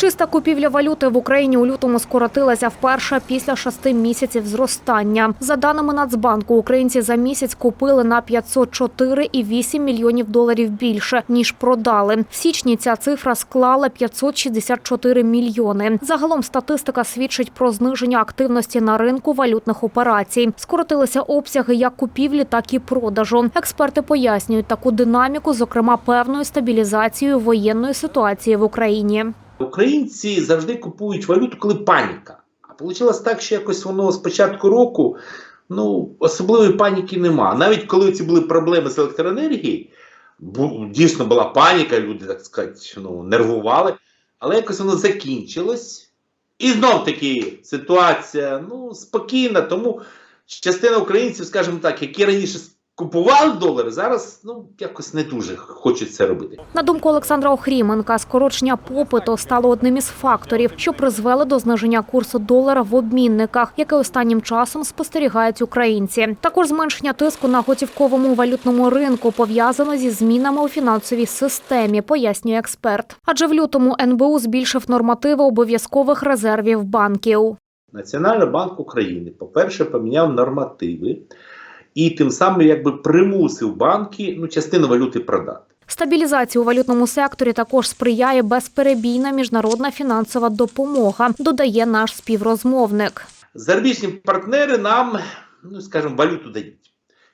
Чиста купівля валюти в Україні у лютому скоротилася вперше після шести місяців зростання. За даними Нацбанку, українці за місяць купили на 504,8 мільйонів доларів більше ніж продали. В січні ця цифра склала 564 мільйони. Загалом статистика свідчить про зниження активності на ринку валютних операцій. Скоротилися обсяги як купівлі, так і продажу. Експерти пояснюють таку динаміку, зокрема певною стабілізацією воєнної ситуації в Україні. Українці завжди купують валюту, коли паніка. А вийшло так, що якось воно з початку року ну, особливої паніки нема. Навіть коли ці були проблеми з електроенергією, дійсно була паніка, люди, так сказати, ну, нервували, але якось воно закінчилось. І знов таки ситуація ну, спокійна, тому частина українців, скажімо так, які раніше купували долари, зараз ну, якось не дуже хочуть це робити. На думку Олександра Охріменка, скорочення попиту стало одним із факторів, що призвели до зниження курсу долара в обмінниках, яке останнім часом спостерігають українці. Також зменшення тиску на готівковому валютному ринку пов'язано зі змінами у фінансовій системі, пояснює експерт. Адже в лютому НБУ збільшив нормативи обов'язкових резервів банків. Національний банк України, по-перше, поміняв нормативи і тим самим якби примусив банки ну, частину валюти продати. Стабілізації у валютному секторі також сприяє безперебійна міжнародна фінансова допомога, додає наш співрозмовник. Зарубіжні партнери нам, ну скажімо, валюту дають.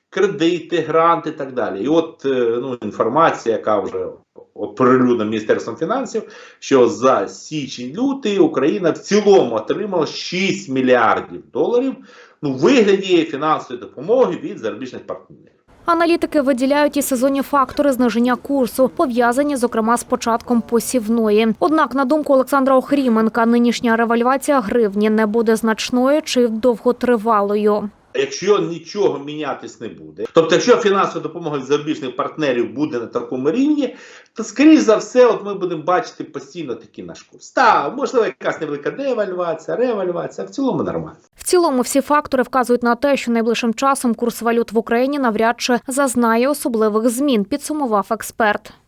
Кредити, гранти і так далі. І от е, ну, інформація, яка вже оприлюднена Міністерством фінансів, що за січень-лютий Україна в цілому отримала 6 мільярдів доларів ну, в вигляді фінансової допомоги від зарубіжних партнерів. Аналітики виділяють і сезонні фактори зниження курсу, пов'язані, зокрема, з початком посівної. Однак, на думку Олександра Охріменка, нинішня ревальвація гривні не буде значною чи довготривалою. Якщо нічого мінятись не буде, тобто, якщо фінансова допомога від зарубіжних партнерів буде на такому рівні, то скоріш за все, от ми будемо бачити постійно такий наш курс. Та можливо, якась невелика девальвація, ревальвація, в цілому нормально. В цілому всі фактори вказують на те, що найближчим часом курс валют в Україні навряд чи зазнає особливих змін, підсумував експерт.